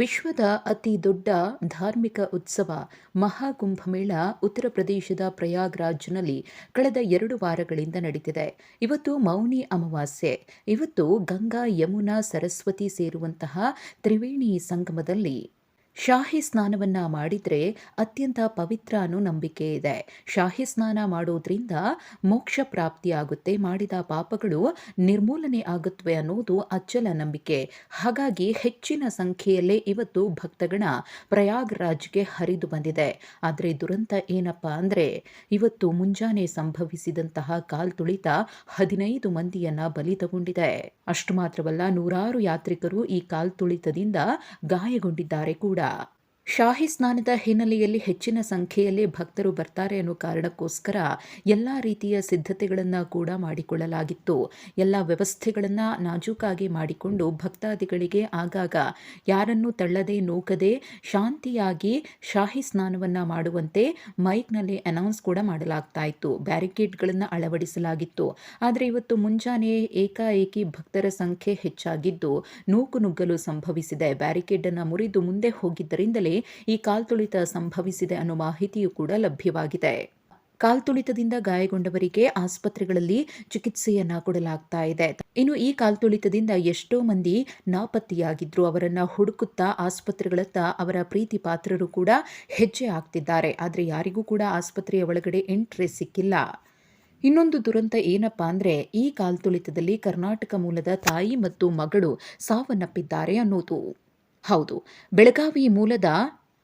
ವಿಶ್ವದ ಅತಿ ದೊಡ್ಡ ಧಾರ್ಮಿಕ ಉತ್ಸವ ಮಹಾಕುಂಭಮೇಳ ಉತ್ತರ ಪ್ರದೇಶದ ಪ್ರಯಾಗ್ರಾಜ್ನಲ್ಲಿ ಕಳೆದ ಎರಡು ವಾರಗಳಿಂದ ನಡೀತಿದೆ. ಇವತ್ತು ಮೌನಿ ಅಮಾವಾಸ್ಯೆ. ಇವತ್ತು ಗಂಗಾ, ಯಮುನಾ, ಸರಸ್ವತಿ ಸೇರುವಂತಹ ತ್ರಿವೇಣಿ ಸಂಗಮದಲ್ಲಿ ಶಾಹಿ ಸ್ನಾನವನ್ನ ಮಾಡಿದ್ರೆ ಅತ್ಯಂತ ಪವಿತ್ರ ಅನ್ನೋ ನಂಬಿಕೆ ಇದೆ. ಶಾಹಿ ಸ್ನಾನ ಮಾಡೋದ್ರಿಂದ ಮೋಕ್ಷ ಪ್ರಾಪ್ತಿಯಾಗುತ್ತೆ. ಮಾಡಿದ ಪಾಪಗಳು ನಿರ್ಮೂಲನೆ ಆಗುತ್ತವೆ ಅನ್ನೋದು ಅಚ್ಚಲ ನಂಬಿಕೆ. ಹಾಗಾಗಿ ಹೆಚ್ಚಿನ ಸಂಖ್ಯೆಯಲ್ಲೇ ಇವತ್ತು ಭಕ್ತಗಣ ಪ್ರಯಾಗ್ರಾಜ್ಗೆ ಹರಿದು ಬಂದಿದೆ. ಆದರೆ ದುರಂತ ಏನಪ್ಪ ಅಂದರೆ ಇವತ್ತು ಮುಂಜಾನೆ ಸಂಭವಿಸಿದಂತಹ ಕಾಲ್ತುಳಿತ ಹದಿನೈದು ಮಂದಿಯನ್ನ ಬಲಿ ತಗೊಂಡಿದೆ. ಅಷ್ಟು ಮಾತ್ರವಲ್ಲ ನೂರಾರು ಯಾತ್ರಿಕರು ಈ ಕಾಲ್ತುಳಿತದಿಂದ ಗಾಯಗೊಂಡಿದ್ದಾರೆ ಕೂಡ. uh, ಶಾಹಿ ಸ್ನಾನದ ಹಿನ್ನೆಲೆಯಲ್ಲಿ ಹೆಚ್ಚಿನ ಸಂಖ್ಯೆಯಲ್ಲಿ ಭಕ್ತರು ಬರ್ತಾರೆ ಅನ್ನೋ ಕಾರಣಕ್ಕೋಸ್ಕರ ಎಲ್ಲ ರೀತಿಯ ಸಿದ್ಧತೆಗಳನ್ನು ಕೂಡ ಮಾಡಿಕೊಳ್ಳಲಾಗಿತ್ತು. ಎಲ್ಲ ವ್ಯವಸ್ಥೆಗಳನ್ನು ನಾಜೂಕಾಗಿ ಮಾಡಿಕೊಂಡು ಭಕ್ತಾದಿಗಳಿಗೆ ಆಗಾಗ ಯಾರನ್ನೂ ತಳ್ಳದೆ ನೂಕದೆ ಶಾಂತಿಯಾಗಿ ಶಾಹಿ ಸ್ನಾನವನ್ನು ಮಾಡುವಂತೆ ಮೈಕ್ನಲ್ಲಿ ಅನೌನ್ಸ್ ಕೂಡ ಮಾಡಲಾಗ್ತಾ ಇತ್ತು ಬ್ಯಾರಿಕೇಡ್ಗಳನ್ನು ಅಳವಡಿಸಲಾಗಿತ್ತು. ಆದರೆ ಇವತ್ತು ಮುಂಜಾನೆ ಏಕಾಏಕಿ ಭಕ್ತರ ಸಂಖ್ಯೆ ಹೆಚ್ಚಾಗಿದ್ದು ನೂಕು ನುಗ್ಗಲು ಸಂಭವಿಸಿದೆ. ಬ್ಯಾರಿಕೇಡನ್ನು ಮುರಿದು ಮುಂದೆ ಹೋಗಿದ್ದರಿಂದಲೇ ಈ ಕಾಲ್ತುಳಿತ ಸಂಭವಿಸಿದೆ ಅನ್ನೋ ಮಾಹಿತಿಯೂ ಕೂಡ ಲಭ್ಯವಾಗಿದೆ. ಕಾಲ್ತುಳಿತದಿಂದ ಗಾಯಗೊಂಡವರಿಗೆ ಆಸ್ಪತ್ರೆಗಳಲ್ಲಿ ಚಿಕಿತ್ಸೆಯನ್ನ ಕೊಡಲಾಗ್ತಾ ಇದೆ. ಇನ್ನು ಈ ಕಾಲ್ತುಳಿತದಿಂದ ಎಷ್ಟೋ ಮಂದಿ ನಾಪತ್ತೆಯಾಗಿದ್ರು. ಅವರನ್ನ ಹುಡುಕುತ್ತಾ ಆಸ್ಪತ್ರೆಗಳತ್ತ ಅವರ ಪ್ರೀತಿ ಪಾತ್ರರು ಕೂಡ ಹೆಜ್ಜೆ ಆಗ್ತಿದ್ದಾರೆ ಆದರೆ ಯಾರಿಗೂ ಕೂಡ ಆಸ್ಪತ್ರೆಯ ಒಳಗಡೆ ಎಂಟ್ರಿ ಸಿಕ್ಕಿಲ್ಲ. ಇನ್ನೊಂದು ದುರಂತ ಏನಪ್ಪಾ ಅಂದ್ರೆ, ಈ ಕಾಲ್ತುಳಿತದಲ್ಲಿ ಕರ್ನಾಟಕ ಮೂಲದ ತಾಯಿ ಮತ್ತು ಮಗಳು ಸಾವನ್ನಪ್ಪಿದ್ದಾರೆ ಅನ್ನೋದು. ಹೌದು. ಬೆಳಗಾವಿ ಮೂಲದ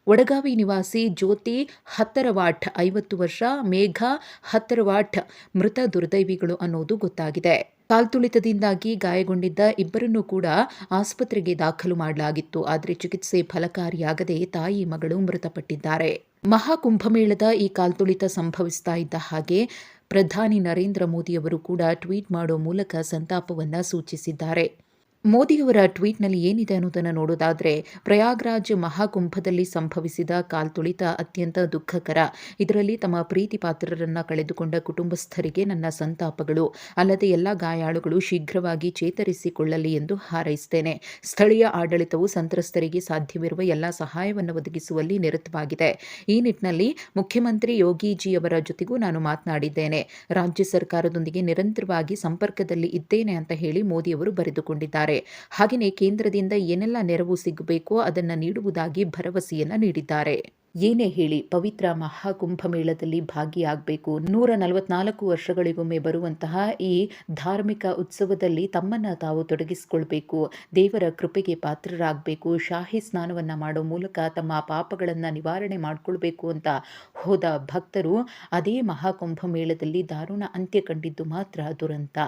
ವಡಗಾವಿ ನಿವಾಸಿ ಜ್ಯೋತಿ ಹತ್ತರವಾಠ್ ಐವತ್ತು ವರ್ಷ, ಮೇಘ ಹತ್ತರವಾಠ್ ಮೃತ ದುರ್ದೈವಿಗಳು ಅನ್ನೋದು ಗೊತ್ತಾಗಿದೆ. ಕಾಲ್ತುಳಿತದಿಂದಾಗಿ ಗಾಯಗೊಂಡಿದ್ದ ಇಬ್ಬರನ್ನೂ ಕೂಡ ಆಸ್ಪತ್ರೆಗೆ ದಾಖಲು ಮಾಡಲಾಗಿತ್ತು. ಆದರೆ ಚಿಕಿತ್ಸೆ ಫಲಕಾರಿಯಾಗದೆ ತಾಯಿ ಮಗಳು ಮೃತಪಟ್ಟಿದ್ದಾರೆ. ಮಹಾಕುಂಭಮೇಳದ ಈ ಕಾಲ್ತುಳಿತ ಸಂಭವಿಸ್ತಾ ಇದ್ದ ಹಾಗೆ ಪ್ರಧಾನಿ ನರೇಂದ್ರ ಮೋದಿಯವರು ಕೂಡ ಟ್ವೀಟ್ ಮಾಡೋ ಮೂಲಕ ಸಂತಾಪವನ್ನು ಸೂಚಿಸಿದ್ದಾರೆ. ಮೋದಿಯವರ ಟ್ವೀಟ್ನಲ್ಲಿ ಏನಿದೆ ಅನ್ನೋದನ್ನು ನೋಡೋದಾದರೆ, ಪ್ರಯಾಗ್ರಾಜ್ ಮಹಾಕುಂಭದಲ್ಲಿ ಸಂಭವಿಸಿದ ಕಾಲ್ತುಳಿತ ಅತ್ಯಂತ ದುಃಖಕರ. ಇದರಲ್ಲಿ ತಮ್ಮ ಪ್ರೀತಿ ಪಾತ್ರರನ್ನು ಕಳೆದುಕೊಂಡ ಕುಟುಂಬಸ್ಥರಿಗೆ ನನ್ನ ಸಂತಾಪಗಳು. ಅಲ್ಲದೆ ಎಲ್ಲ ಗಾಯಾಳುಗಳು ಶೀಘ್ರವಾಗಿ ಚೇತರಿಸಿಕೊಳ್ಳಲಿ ಎಂದು ಹಾರೈಸುತ್ತೇನೆ ಸ್ಥಳೀಯ ಆಡಳಿತವು ಸಂತ್ರಸ್ತರಿಗೆ ಸಾಧ್ಯವಿರುವ ಎಲ್ಲ ಸಹಾಯವನ್ನು ಒದಗಿಸುವಲ್ಲಿ ನಿರತವಾಗಿದೆ. ಈ ನಿಟ್ಟಿನಲ್ಲಿ ಮುಖ್ಯಮಂತ್ರಿ ಯೋಗಿಜಿಯವರ ಜೊತೆಗೂ ನಾನು ಮಾತನಾಡಿದ್ದೇನೆ. ರಾಜ್ಯ ಸರ್ಕಾರದೊಂದಿಗೆ ನಿರಂತರವಾಗಿ ಸಂಪರ್ಕದಲ್ಲಿ ಇದ್ದೇನೆ ಅಂತ ಹೇಳಿ ಮೋದಿಯವರು ಬರೆದುಕೊಂಡಿದ್ದಾರೆ. ಹಾಗೆಯೇ ಕೇಂದ್ರದಿಂದ ಏನೆಲ್ಲ ನೆರವು ಸಿಗಬೇಕೋ ಅದನ್ನು ನೀಡುವುದಾಗಿ ಭರವಸೆಯನ್ನು ನೀಡಿದ್ದಾರೆ. ಏನೇ ಹೇಳಿ ಪವಿತ್ರ ಮಹಾಕುಂಭಮೇಳದಲ್ಲಿ ಭಾಗಿಯಾಗಬೇಕು. ನೂರ ನಲವತ್ನಾಲ್ಕು ವರ್ಷಗಳಿಗೊಮ್ಮೆ ಬರುವಂತಹ ಈ ಧಾರ್ಮಿಕ ಉತ್ಸವದಲ್ಲಿ ತಮ್ಮನ್ನು ತಾವು ತೊಡಗಿಸಿಕೊಳ್ಬೇಕು. ದೇವರ ಕೃಪೆಗೆ ಪಾತ್ರರಾಗಬೇಕು. ಶಾಹಿ ಸ್ನಾನವನ್ನು ಮಾಡೋ ಮೂಲಕ ತಮ್ಮ ಪಾಪಗಳನ್ನು ನಿವಾರಣೆ ಮಾಡಿಕೊಳ್ಬೇಕು ಅಂತ ಹೋದ ಭಕ್ತರು ಅದೇ ಮಹಾಕುಂಭ ಮೇಳದಲ್ಲಿ ದಾರುಣ ಅಂತ್ಯ ಕಂಡಿದ್ದು ಮಾತ್ರ ದುರಂತ.